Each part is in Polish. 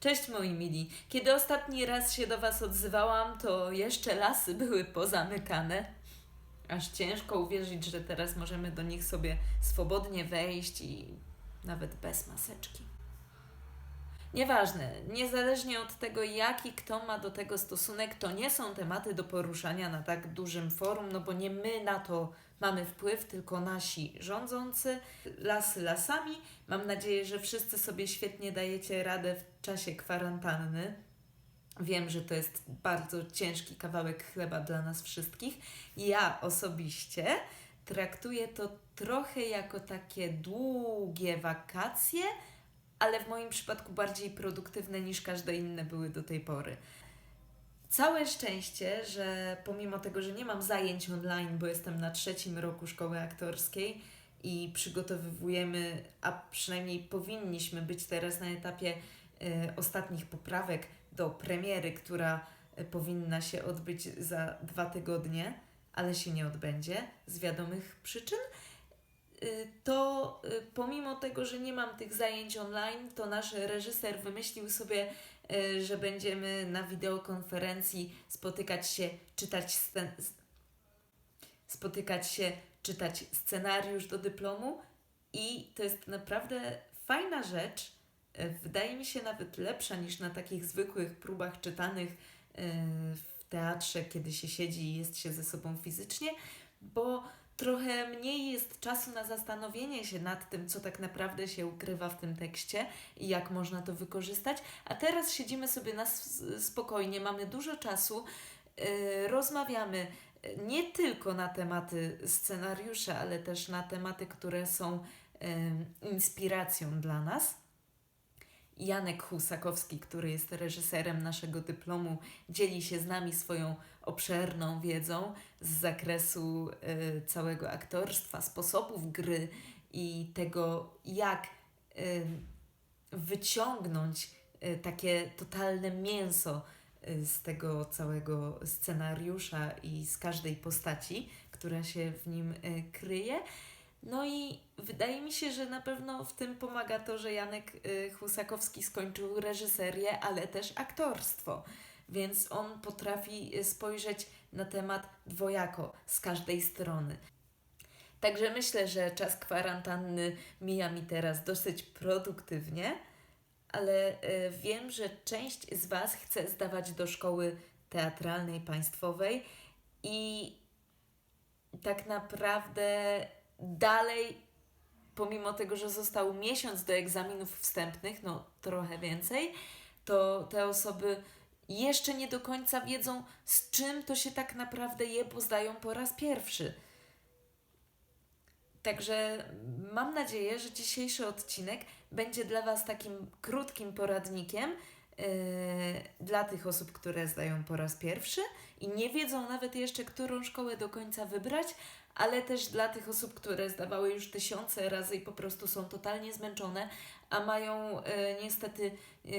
Cześć moi mili. Kiedy ostatni raz się do Was odzywałam, to jeszcze lasy były pozamykane. Aż ciężko uwierzyć, że teraz możemy do nich sobie swobodnie wejść i nawet bez maseczki. Nieważne, niezależnie od tego, jaki kto ma do tego stosunek, to nie są tematy do poruszania na tak dużym forum, no bo nie my na to mamy wpływ, tylko nasi rządzący. Lasy lasami. Mam nadzieję, że wszyscy sobie świetnie dajecie radę w czasie kwarantanny. Wiem, że to jest bardzo ciężki kawałek chleba dla nas wszystkich. Ja osobiście traktuję to trochę jako takie długie wakacje, ale w moim przypadku bardziej produktywne niż każde inne były do tej pory. Całe szczęście, że pomimo tego, że nie mam zajęć online, bo jestem na trzecim roku szkoły aktorskiej i przygotowujemy, a przynajmniej powinniśmy być teraz na etapie y, ostatnich poprawek do premiery, która y, powinna się odbyć za dwa tygodnie, ale się nie odbędzie z wiadomych przyczyn to y, pomimo tego, że nie mam tych zajęć online, to nasz reżyser wymyślił sobie, y, że będziemy na wideokonferencji spotykać się, czytać scen- spotykać się, czytać scenariusz do dyplomu i to jest naprawdę fajna rzecz. Y, Wydaje mi się nawet lepsza niż na takich zwykłych próbach czytanych y, w teatrze, kiedy się siedzi i jest się ze sobą fizycznie, bo trochę mniej jest czasu na zastanowienie się nad tym, co tak naprawdę się ukrywa w tym tekście i jak można to wykorzystać. A teraz siedzimy sobie na spokojnie, mamy dużo czasu, yy, rozmawiamy yy, nie tylko na tematy scenariusza, ale też na tematy, które są yy, inspiracją dla nas. Janek Husakowski, który jest reżyserem naszego dyplomu, dzieli się z nami swoją obszerną wiedzą z zakresu y, całego aktorstwa, sposobów gry i tego, jak y, wyciągnąć y, takie totalne mięso z tego całego scenariusza i z każdej postaci, która się w nim kryje. No i wydaje mi się, że na pewno w tym pomaga to, że Janek Husakowski skończył reżyserię, ale też aktorstwo. Więc on potrafi y, spojrzeć na temat dwojako, z każdej strony. Także myślę, że czas kwarantanny mija mi teraz dosyć produktywnie, ale y, wiem, że część z Was chce zdawać do szkoły teatralnej państwowej i tak naprawdę dalej, pomimo tego, że został miesiąc do egzaminów wstępnych, no trochę więcej, to te osoby jeszcze nie do końca wiedzą, z czym to się tak naprawdę je, zdają po raz pierwszy. Także mam nadzieję, że dzisiejszy odcinek będzie dla Was takim krótkim poradnikiem yy, dla tych osób, które zdają po raz pierwszy i nie wiedzą nawet jeszcze, którą szkołę do końca wybrać, ale też dla tych osób, które zdawały już tysiące razy i po prostu są totalnie zmęczone, a mają e, niestety e,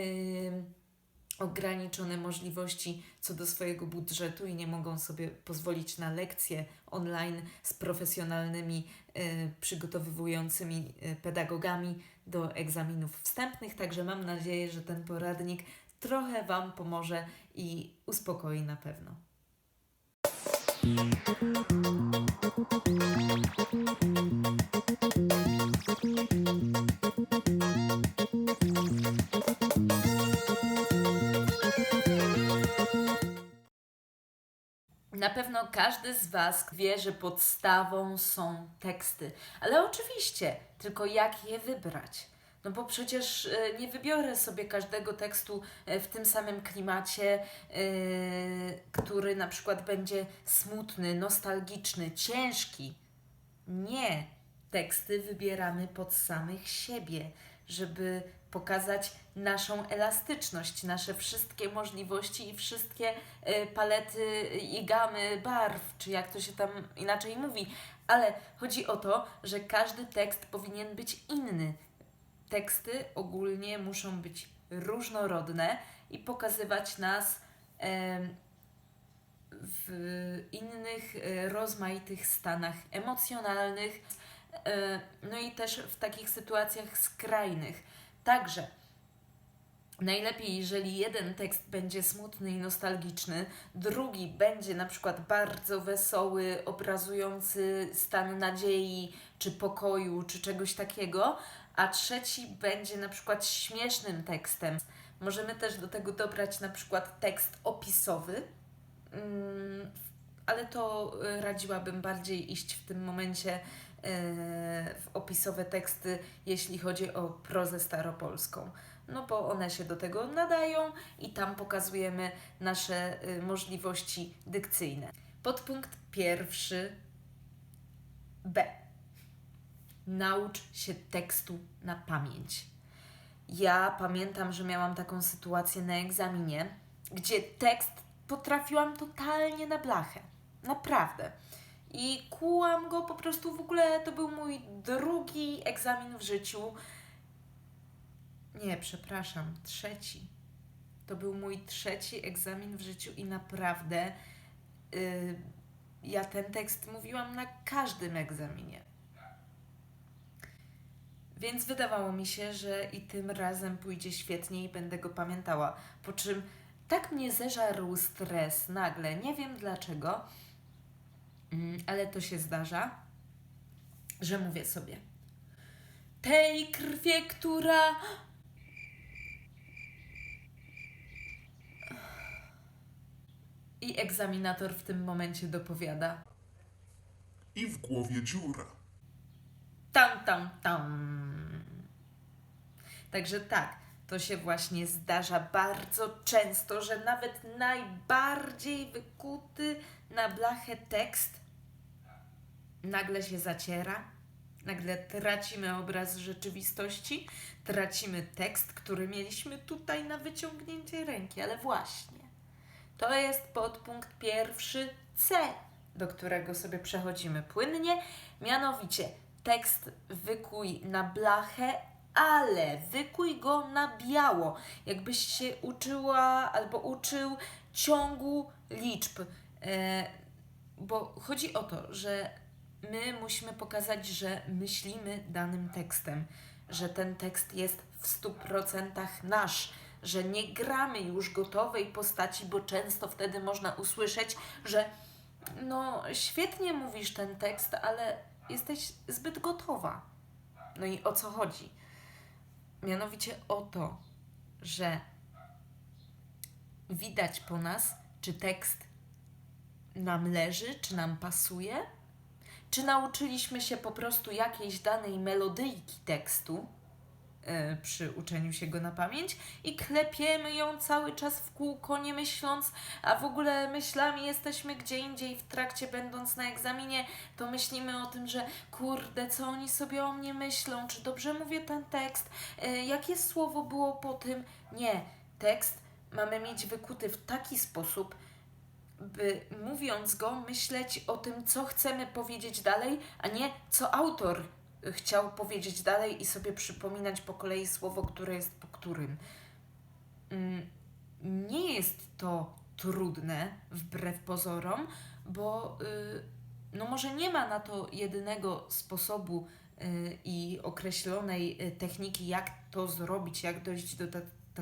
ograniczone możliwości co do swojego budżetu i nie mogą sobie pozwolić na lekcje online z profesjonalnymi, e, przygotowywującymi e, pedagogami do egzaminów wstępnych. Także mam nadzieję, że ten poradnik trochę Wam pomoże i uspokoi na pewno. Każdy z Was wie, że podstawą są teksty, ale oczywiście, tylko jak je wybrać? No bo przecież e, nie wybiorę sobie każdego tekstu e, w tym samym klimacie, e, który na przykład będzie smutny, nostalgiczny, ciężki. Nie. Teksty wybieramy pod samych siebie, żeby pokazać naszą elastyczność, nasze wszystkie możliwości i wszystkie y, palety i gamy barw, czy jak to się tam inaczej mówi. Ale chodzi o to, że każdy tekst powinien być inny. Teksty ogólnie muszą być różnorodne i pokazywać nas w innych e, rozmaitych stanach emocjonalnych, no i też w takich sytuacjach skrajnych. Także Najlepiej, jeżeli jeden tekst będzie smutny i nostalgiczny, drugi będzie na przykład bardzo wesoły, obrazujący stan nadziei, czy pokoju, czy czegoś takiego, a trzeci będzie na przykład śmiesznym tekstem. Możemy też do tego dobrać na przykład tekst opisowy, mm, ale to y, radziłabym bardziej iść w tym momencie w opisowe teksty, jeśli chodzi o prozę staropolską no bo one się do tego nadają i tam pokazujemy nasze y, możliwości dykcyjne. Podpunkt pierwszy B. Naucz się tekstu na pamięć. Ja pamiętam, że miałam taką sytuację na egzaminie, gdzie tekst potrafiłam totalnie na blachę. Naprawdę. I kułam go po prostu w ogóle. To był mój drugi egzamin w życiu nie, przepraszam, trzeci. To był mój trzeci egzamin w życiu i naprawdę yy, ja ten tekst mówiłam na każdym egzaminie. Więc wydawało mi się, że i tym razem pójdzie świetnie i będę go pamiętała. Po czym tak mnie zeżarł stres nagle, nie wiem dlaczego, ale to się zdarza, że mówię sobie. Tej krwie, która I egzaminator w tym momencie dopowiada. I w głowie dziura. Tam, tam, tam. Także tak, to się właśnie zdarza bardzo często, że nawet najbardziej wykuty na blachę tekst nagle się zaciera, nagle tracimy obraz rzeczywistości, tracimy tekst, który mieliśmy tutaj na wyciągnięcie ręki, ale właśnie. To jest podpunkt pierwszy C, do którego sobie przechodzimy płynnie. Mianowicie tekst wykuj na blachę, ale wykuj go na biało. Jakbyś się uczyła albo uczył ciągu liczb. E, bo chodzi o to, że my musimy pokazać, że myślimy danym tekstem, że ten tekst jest w 100% nasz że nie gramy już gotowej postaci, bo często wtedy można usłyszeć, że no świetnie mówisz ten tekst, ale jesteś zbyt gotowa. No i o co chodzi? Mianowicie o to, że widać po nas, czy tekst nam leży, czy nam pasuje, czy nauczyliśmy się po prostu jakiejś danej melodyjki tekstu, E, przy uczeniu się go na pamięć i klepiemy ją cały czas w kółko, nie myśląc, a w ogóle myślami jesteśmy gdzie indziej w trakcie będąc na egzaminie, to myślimy o tym, że kurde, co oni sobie o mnie myślą, czy dobrze mówię ten tekst, e, jakie słowo było po tym. Nie, tekst mamy mieć wykuty w taki sposób, by mówiąc go, myśleć o tym, co chcemy powiedzieć dalej, a nie co autor chciał powiedzieć dalej i sobie przypominać po kolei słowo, które jest po którym. Mm, nie jest to trudne, wbrew pozorom, bo y, no może nie ma na to jedynego sposobu y, i określonej y, techniki, jak to zrobić, jak dojść do,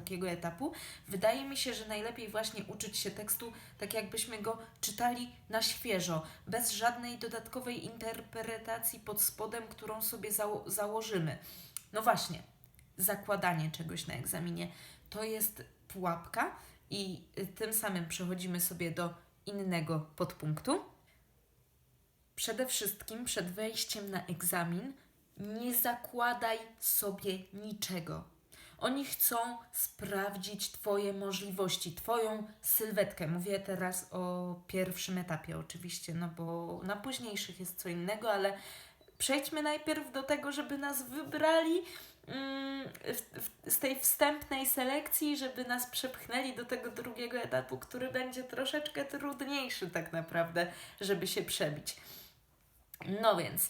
takiego etapu, wydaje mi się, że najlepiej właśnie uczyć się tekstu tak, jakbyśmy go czytali na świeżo, bez żadnej dodatkowej interpretacji pod spodem, którą sobie zało założymy. No właśnie, zakładanie czegoś na egzaminie to jest pułapka, i tym samym przechodzimy sobie do innego podpunktu. Przede wszystkim przed wejściem na egzamin nie zakładaj sobie niczego oni chcą sprawdzić Twoje możliwości, Twoją sylwetkę. Mówię teraz o pierwszym etapie, oczywiście, no bo na późniejszych jest co innego, ale przejdźmy najpierw do tego, żeby nas wybrali mm, z tej wstępnej selekcji, żeby nas przepchnęli do tego drugiego etapu, który będzie troszeczkę trudniejszy, tak naprawdę, żeby się przebić. No więc,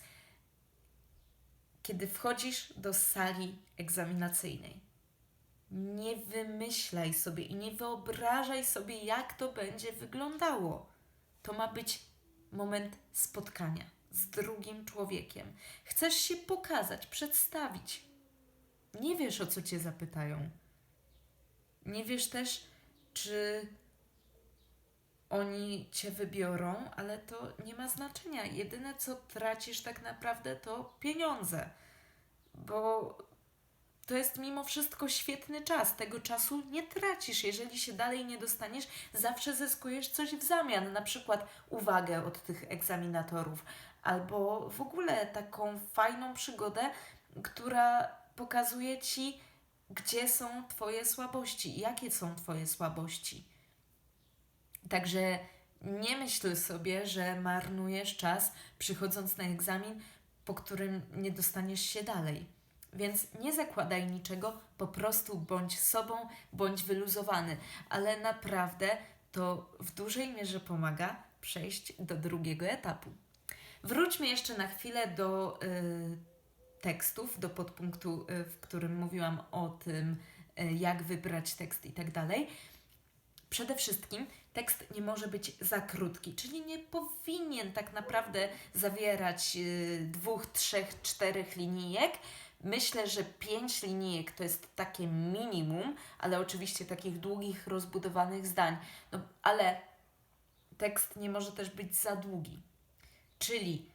kiedy wchodzisz do sali egzaminacyjnej, nie wymyślaj sobie i nie wyobrażaj sobie, jak to będzie wyglądało. To ma być moment spotkania z drugim człowiekiem. Chcesz się pokazać, przedstawić. Nie wiesz, o co cię zapytają. Nie wiesz też, czy oni cię wybiorą, ale to nie ma znaczenia. Jedyne co tracisz tak naprawdę to pieniądze, bo to jest mimo wszystko świetny czas. Tego czasu nie tracisz. Jeżeli się dalej nie dostaniesz, zawsze zyskujesz coś w zamian, na przykład uwagę od tych egzaminatorów, albo w ogóle taką fajną przygodę, która pokazuje ci, gdzie są Twoje słabości, jakie są Twoje słabości. Także nie myśl sobie, że marnujesz czas przychodząc na egzamin, po którym nie dostaniesz się dalej. Więc nie zakładaj niczego, po prostu bądź sobą, bądź wyluzowany, ale naprawdę to w dużej mierze pomaga przejść do drugiego etapu. Wróćmy jeszcze na chwilę do y, tekstów, do podpunktu, y, w którym mówiłam o tym, y, jak wybrać tekst i tak dalej. Przede wszystkim tekst nie może być za krótki, czyli nie powinien tak naprawdę zawierać y, dwóch, trzech, czterech linijek. Myślę, że pięć linijek to jest takie minimum, ale oczywiście takich długich, rozbudowanych zdań. No, ale tekst nie może też być za długi. Czyli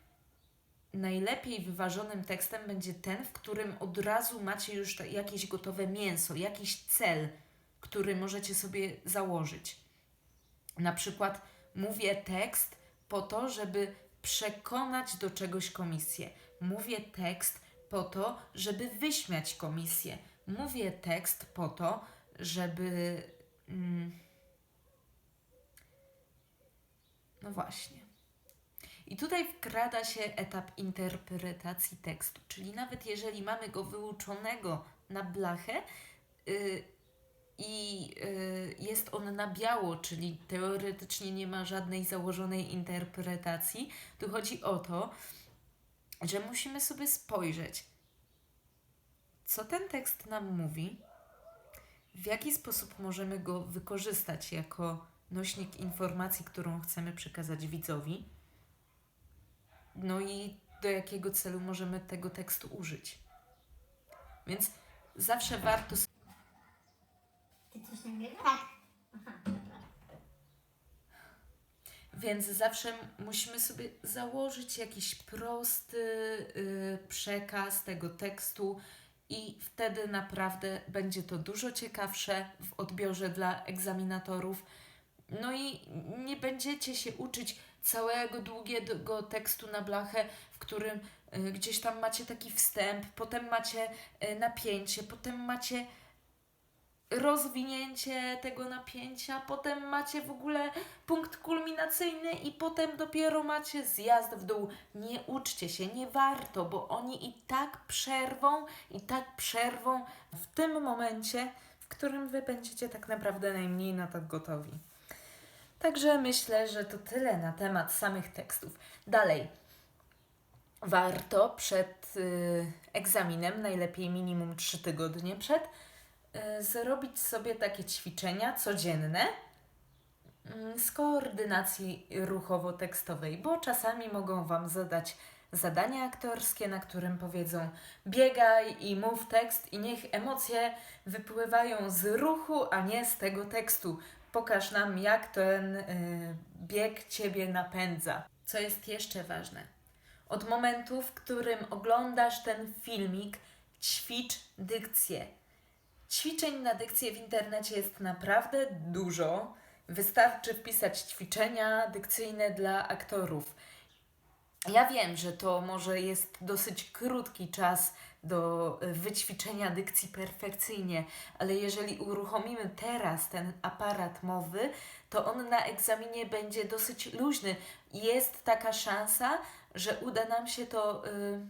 najlepiej wyważonym tekstem będzie ten, w którym od razu macie już jakieś gotowe mięso, jakiś cel, który możecie sobie założyć. Na przykład mówię tekst po to, żeby przekonać do czegoś komisję. Mówię tekst po to, żeby wyśmiać komisję. Mówię tekst po to, żeby. Mm, no właśnie. I tutaj wkrada się etap interpretacji tekstu, czyli nawet jeżeli mamy go wyuczonego na blachę yy, i yy, jest on na biało, czyli teoretycznie nie ma żadnej założonej interpretacji, tu chodzi o to, że musimy sobie spojrzeć, co ten tekst nam mówi, w jaki sposób możemy go wykorzystać jako nośnik informacji, którą chcemy przekazać widzowi. No i do jakiego celu możemy tego tekstu użyć. Więc zawsze warto Ty coś nagrywasz? Tak. Więc zawsze musimy sobie założyć jakiś prosty y, przekaz tego tekstu, i wtedy naprawdę będzie to dużo ciekawsze w odbiorze dla egzaminatorów. No i nie będziecie się uczyć całego długiego tekstu na blachę, w którym y, gdzieś tam macie taki wstęp, potem macie y, napięcie, potem macie rozwinięcie tego napięcia, potem macie w ogóle punkt kulminacyjny i potem dopiero macie zjazd w dół. Nie uczcie się, nie warto, bo oni i tak przerwą, i tak przerwą w tym momencie, w którym wy będziecie tak naprawdę najmniej na to gotowi. Także myślę, że to tyle na temat samych tekstów. Dalej. Warto przed y, egzaminem, najlepiej minimum 3 tygodnie przed, zrobić sobie takie ćwiczenia codzienne mm, z koordynacji ruchowo-tekstowej, bo czasami mogą Wam zadać zadanie aktorskie, na którym powiedzą biegaj i mów tekst i niech emocje wypływają z ruchu, a nie z tego tekstu. Pokaż nam, jak ten y, bieg Ciebie napędza. Co jest jeszcze ważne? Od momentu, w którym oglądasz ten filmik, ćwicz dykcję. Ćwiczeń na dykcję w internecie jest naprawdę dużo. Wystarczy wpisać ćwiczenia dykcyjne dla aktorów. Ja wiem, że to może jest dosyć krótki czas do y, wyćwiczenia dykcji perfekcyjnie, ale jeżeli uruchomimy teraz ten aparat mowy, to on na egzaminie będzie dosyć luźny. Jest taka szansa, że uda nam się to y,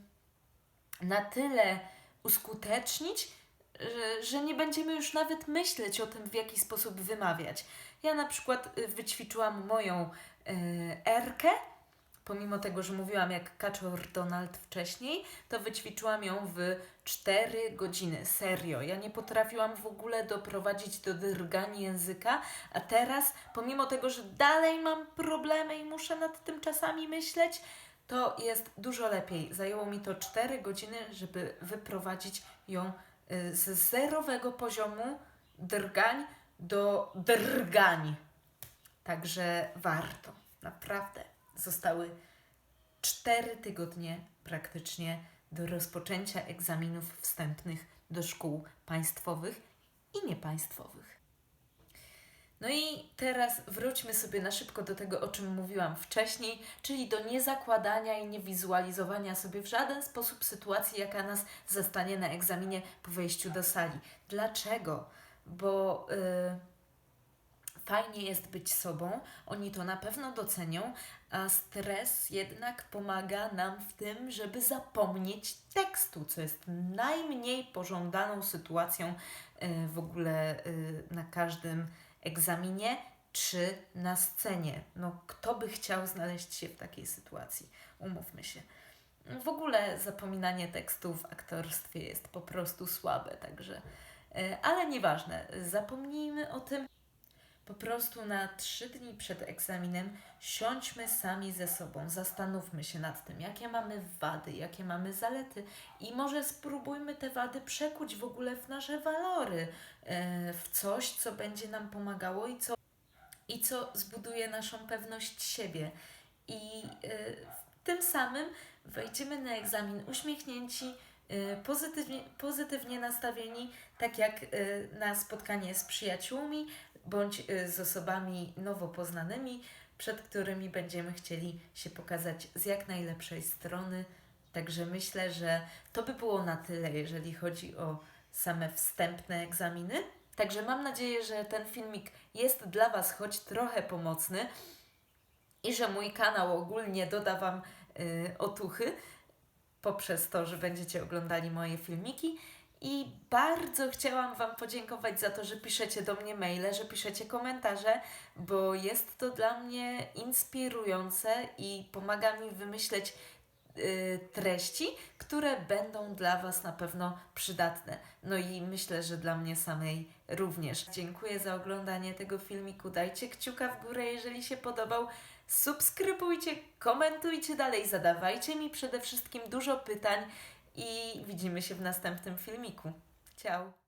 na tyle uskutecznić, że, że nie będziemy już nawet myśleć o tym, w jaki sposób wymawiać. Ja na przykład y, wyćwiczyłam moją y, erkę, pomimo tego, że mówiłam jak kaczor Donald wcześniej, to wyćwiczyłam ją w 4 godziny. Serio. Ja nie potrafiłam w ogóle doprowadzić do drgania języka, a teraz, pomimo tego, że dalej mam problemy i muszę nad tym czasami myśleć, to jest dużo lepiej. Zajęło mi to 4 godziny, żeby wyprowadzić ją z zerowego poziomu drgań do drgań. Także warto, naprawdę. Zostały cztery tygodnie praktycznie do rozpoczęcia egzaminów wstępnych do szkół państwowych i niepaństwowych. No i teraz wróćmy sobie na szybko do tego, o czym mówiłam wcześniej, czyli do niezakładania i niewizualizowania sobie w żaden sposób sytuacji, jaka nas zastanie na egzaminie po wejściu do sali. Dlaczego? Bo y, fajnie jest być sobą, oni to na pewno docenią, a stres jednak pomaga nam w tym, żeby zapomnieć tekstu, co jest najmniej pożądaną sytuacją y, w ogóle y, na każdym egzaminie czy na scenie. No, kto by chciał znaleźć się w takiej sytuacji? Umówmy się. W ogóle zapominanie tekstu w aktorstwie jest po prostu słabe, także. y, Ale nieważne, zapomnijmy o tym. Po prostu na trzy dni przed egzaminem siądźmy sami ze sobą, zastanówmy się nad tym, jakie mamy wady, jakie mamy zalety i może spróbujmy te wady przekuć w ogóle w nasze walory, e, w coś, co będzie nam pomagało i co, i co zbuduje naszą pewność siebie. I e, tym samym wejdziemy na egzamin uśmiechnięci, pozytywnie, pozytywnie nastawieni, tak jak e, na spotkanie z przyjaciółmi bądź e, z osobami nowo poznanymi, przed którymi będziemy chcieli się pokazać z jak najlepszej strony. Także myślę, że to by było na tyle, jeżeli chodzi o same wstępne egzaminy. Także mam nadzieję, że ten filmik jest dla Was choć trochę pomocny i że mój kanał ogólnie doda Wam y, otuchy poprzez to, że będziecie oglądali moje filmiki. I bardzo chciałam Wam podziękować za to, że piszecie do mnie maile, że piszecie komentarze, bo jest to dla mnie inspirujące i pomaga mi wymyśleć y, treści, które będą dla Was na pewno przydatne. No i myślę, że dla mnie samej również. Dziękuję za oglądanie tego filmiku. Dajcie kciuka w górę, jeżeli się podobał. Subskrybujcie, komentujcie dalej, zadawajcie mi przede wszystkim dużo pytań i widzimy się w następnym filmiku. Ciao!